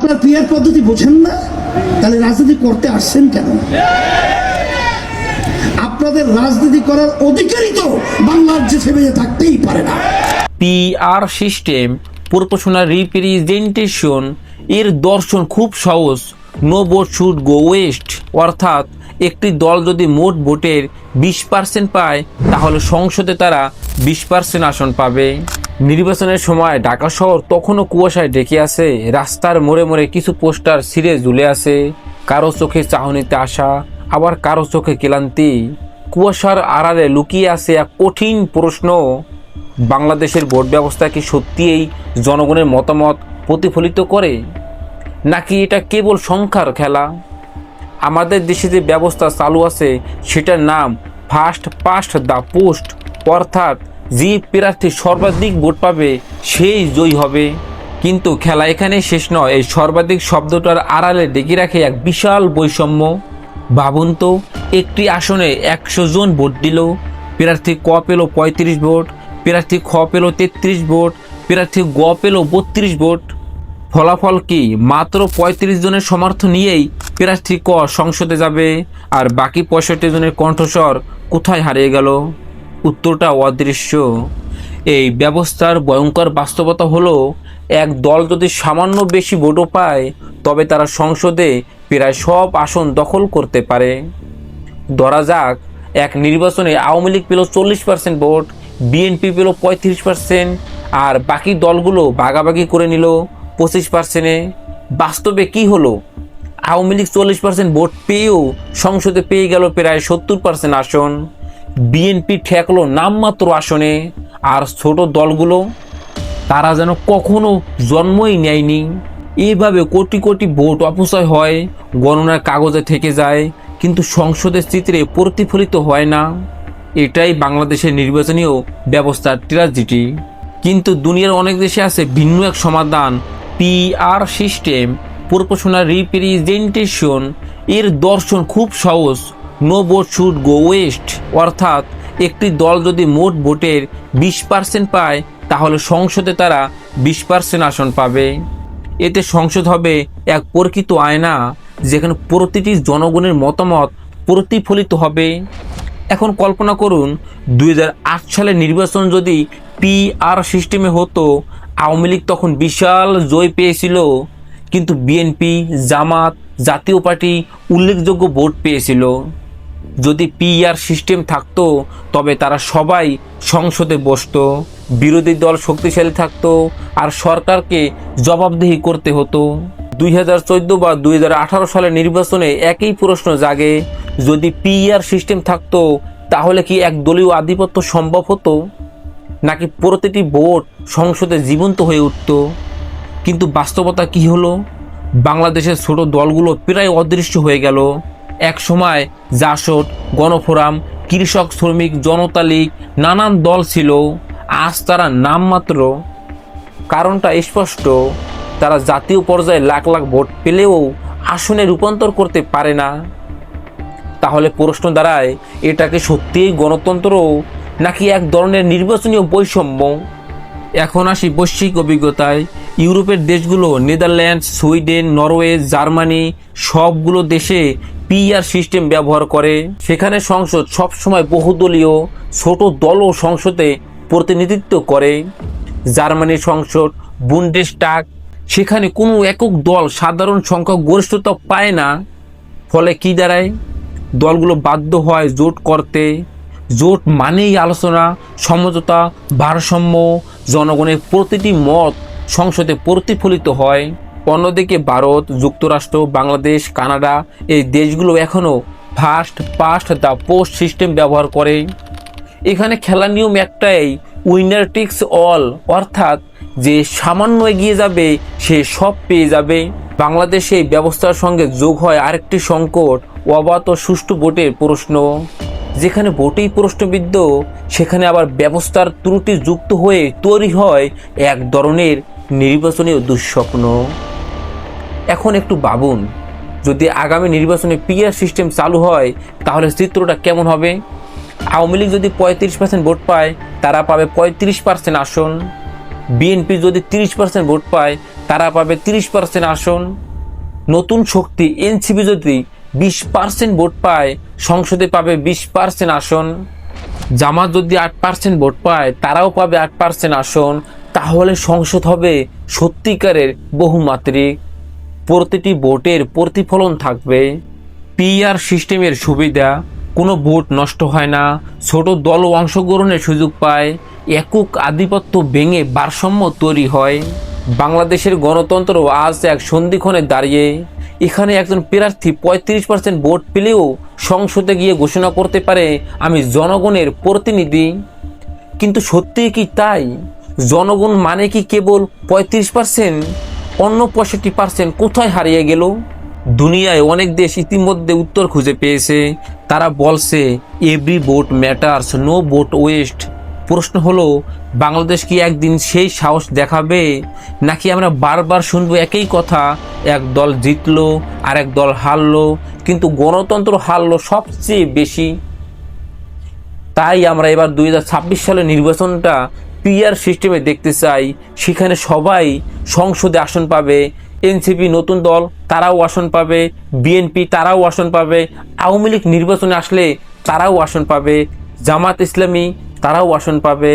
আপনার পিয়ার পদ্ধতি বোঝেন না? তাহলে রাজনীতি করতে আসছেন কেন? আপনাদের রাজনীতি করার অধিকারই তো বাংলার যে ফেবে থাকতেই পারে না। পিআর সিস্টেম প্রপোশনাল রিপ্রেজেন্টেশন এর দর্শন খুব সহজ। No vote should go waste অর্থাৎ একটি দল যদি মোট ভোটের বিশ পার্সেন্ট পায়, তাহলে সংসদে তারা বিশ পার্সেন্ট আসন পাবে। নির্বাচনের সময় ঢাকা শহর তখনও কুয়াশায় ডেকে আছে। রাস্তার মোড়ে মোড়ে কিছু পোস্টার ছিঁড়ে ঝুলে আছে। কারও চোখে চাহনিতে আসা আবার কারও চোখে ক্লান্তি। কুয়াশার আড়ালে লুকিয়ে আছে এক কঠিন প্রশ্ন। বাংলাদেশের ভোট ব্যবস্থা কি সত্যিই জনগণের মতামত প্রতিফলিত করে? নাকি এটা কেবল সংখ্যার খেলা? আমাদের দেশে যে ব্যবস্থা চালু আছে, সেটার নাম ফার্স্ট পাস্ট দ্য পোস্ট, অর্থাৎ যে প্রার্থী সর্বাধিক ভোট পাবে, সেই জয়ী হবে। কিন্তু খেলা এখানে শেষ নয়। এই সর্বাধিক শব্দটার আড়ালে ডেকে রাখে এক বিশাল বৈষম্য। ভাবুন তো, একটি আসনে একশো জন ভোট দিল। প্রার্থী ক পেল পঁয়ত্রিশ ভোট, প্রার্থী খ পেল তেত্রিশ ভোট, প্রার্থী গ পেল বত্রিশ ভোট। ফলাফল কি? মাত্র পঁয়ত্রিশ জনের সমর্থন নিয়েই প্রার্থী ক সংসদে যাবে। আর বাকি পঁয়ষট্টি জনের কণ্ঠস্বর কোথায় হারিয়ে গেল? উত্তরটা অদৃশ্য। এই ব্যবস্থার ভয়ঙ্কর বাস্তবতা হলো, এক দল যদি সামান্য বেশি ভোটও পায়, তবে তারা সংসদে প্রায় সব আসন দখল করতে পারে। ধরা যাক, এক নির্বাচনে আওয়ামী লীগ পেল চল্লিশ পার্সেন্ট ভোট, বিএনপি পেল পঁয়ত্রিশ পার্সেন্ট, আর বাকি দলগুলো ভাগাভাগি করে নিল পঁচিশ পার্সেন্টে। বাস্তবে কি হলো? আওয়ামী লীগ চল্লিশ পার্সেন্ট ভোট পেয়েও সংসদে পেয়ে গেল প্রায় সত্তর পার্সেন্ট আসন। বিএনপি ঠেকলো নামমাত্র আসনে, আর ছোট দলগুলো, তারা যেন কখনো জন্মই নেয়নি। এইভাবে কোটি কোটি ভোট অপচয় হয়, গণনার কাগজে থেকে যায়, কিন্তু সংসদের চিত্রে প্রতিফলিত হয় না। এটাই বাংলাদেশের নির্বাচনীয় ব্যবস্থার ট্র্যাজেডি কিন্তু দুনিয়ার অনেক দেশে আছে ভিন্ন এক সমাধান, পিআর সিস্টেম। প্রপোশনাল রিপ্রেজেন্টেশন, এর দর্শন খুব সহজ। No vote should go waste. অর্থাৎ একটি দল যদি মোট ভোটের বিশ পার্সেন্ট পায়, তাহলে সংসদে তারা বিশ পার্সেন্ট আসন পাবে। এতে সংসদ হবে এক প্রকৃত আয়না, যেখানে প্রতিটি জনগণের মতামত প্রতিফলিত হবে। এখন কল্পনা করুন দু হাজার আট সালের নির্বাচন যদি পিআর সিস্টেমে হতো, আওয়ামী লীগ তখন বিশাল জয় পেয়েছিল। কিন্তু বিএনপি, জামাত, জাতীয় পার্টি উল্লেখযোগ্য ভোট পেয়েছিল। যদি পিআর সিস্টেম থাকতো, তবে তারা সবাই সংসদে বসতো, বিরোধী দল শক্তিশালী থাকত, আর সরকারকে জবাবদিহি করতে হতো। দুই হাজার চোদ্দ বা দুই হাজার আঠারো সালের নির্বাচনে একই প্রশ্ন জাগে, যদি পিআর সিস্টেম থাকতো, তাহলে কি এক দলীয় আধিপত্য সম্ভব হতো? নাকি প্রতিটি ভোট সংসদে জীবন্ত হয়ে উঠতো? কিন্তু বাস্তবতা কি হলো? বাংলাদেশের ছোট দলগুলো প্রায় অদৃশ্য হয়ে গেল। এক সময় জাসদ, গণফোরাম, কৃষক, শ্রমিক, জনতা লীগ, নানান দল ছিল। আজ তারা নামমাত্র। কারণটা স্পষ্ট। তারা জাতীয় পর্যায়ে লাখ লাখ ভোট পেলেও আসনে রূপান্তর করতে পারে না। তাহলে প্রশ্ন দাঁড়ায় এটাকে সত্যিই গণতন্ত্র নাকি এক ধরনের নির্বাচনীয় বৈষম্য? এখন আসি বৈশ্বিক অভিজ্ঞতায়। ইউরোপের দেশগুলো, নেদারল্যান্ডস, সুইডেন, নরওয়ে, জার্মানি, সবগুলো দেশে পিআর সিস্টেম ব্যবহার করে। সেখানে সংসদ সবসময় বহুদলীয়, ছোট দলও সংসদে প্রতিনিধিত্ব করে। জার্মানির সংসদ বুন্ডেস্টাগ সেখানে কোনো একক দল সাধারণ সংখ্যক গরিষ্ঠতা পায় না। ফলে কি দাঁড়ায়? দলগুলো বাধ্য হয় জোট করতে। জোট মানেই আলোচনা, সমঝোতা, ভারসাম্য, জনগণের প্রতিটি মত সংসদে প্রতিফলিত হয়। অন্যদিকে ভারত, যুক্তরাষ্ট্র, বাংলাদেশ, কানাডা এই দেশগুলো এখনও first past the post system ব্যবহার করে। এখানে খেলার নিয়ম একটাই উইনার টিক্স অল অর্থাৎ যে সামান্য এগিয়ে যাবে, সে সব পেয়ে যাবে। বাংলাদেশে এই ব্যবস্থার সঙ্গে যোগ হয় আরেকটি সংকট, অবাধ ও সুষ্ঠু ভোটের প্রশ্ন। যেখানে ভোটেই প্রশ্নবিদ্ধ, সেখানে আবার ব্যবস্থার ত্রুটি যুক্ত হয়ে তৈরি হয় এক ধরনের নির্বাচনী দুঃস্বপ্ন। এখন একটু ভাবুন, যদি আগামী নির্বাচনে পিআর সিস্টেম চালু হয়, তাহলে চিত্রটা কেমন হবে? আওয়ামী লীগ যদি পঁয়ত্রিশ পার্সেন্ট ভোট পায়, তারা পাবে পঁয়ত্রিশ পার্সেন্ট আসন। বিএনপি যদি তিরিশ পার্সেন্ট ভোট পায়, তারা পাবে তিরিশ পার্সেন্ট আসন। নতুন শক্তি এনসিপি যদি বিশ পার্সেন্ট ভোট পায়, সংসদে পাবে বিশ পার্সেন্ট আসন। জামাত যদি আট পার্সেন্ট ভোট পায়, তারাও পাবে আট পার্সেন্ট আসন। তাহলে সংসদ হবে সত্যিকারের বহুমাত্রিক। প্রতিটি ভোটের প্রতিফলন থাকবে। পিআর সিস্টেমের সুবিধা, কোনো ভোট নষ্ট হয় না। ছোট দল অংশগ্রহণের সুযোগ পায়, একক আধিপত্য ভেঙে ভারসাম্য তৈরি হয়। বাংলাদেশের গণতন্ত্র আজ এক সন্ধিক্ষণে দাঁড়িয়ে। এখানে একজন প্রার্থী পঁয়ত্রিশ পার্সেন্ট ভোট পেলেও সংসদে গিয়ে ঘোষণা করতে পারে, আমি জনগণের প্রতিনিধি। কিন্তু সত্যি কি তাই? জনগণ মানে কি কেবল পঁয়ত্রিশ পার্সেন্ট অন্য পঁয়ষট্টি পার্সেন্ট কোথায় হারিয়ে গেল? দুনিয়ায় অনেক দেশ ইতিমধ্যে উত্তর খুঁজে পেয়েছে। তারা বলছে every vote matters no vote waste প্রশ্ন হলো, বাংলাদেশ কি একদিন সেই সাহস দেখাবে? নাকি আমরা বারবার শুনব একই কথা, এক দল জিতলো আর এক দল হারলো, কিন্তু গণতন্ত্র হারলো সবচেয়ে বেশি? তাই আমরা এবার দুই সালের নির্বাচনটা পিআর সিস্টেমে দেখতে চাই, সেখানে সবাই সংসদে আসন পাবে, এনসিপি নতুন দল, তারাও আসন পাবে, বিএনপি তারাও আসন পাবে, আওয়ামী লীগ নির্বাচনে আসলে তারাও আসন পাবে, জামাত ইসলামী তারাও আসন পাবে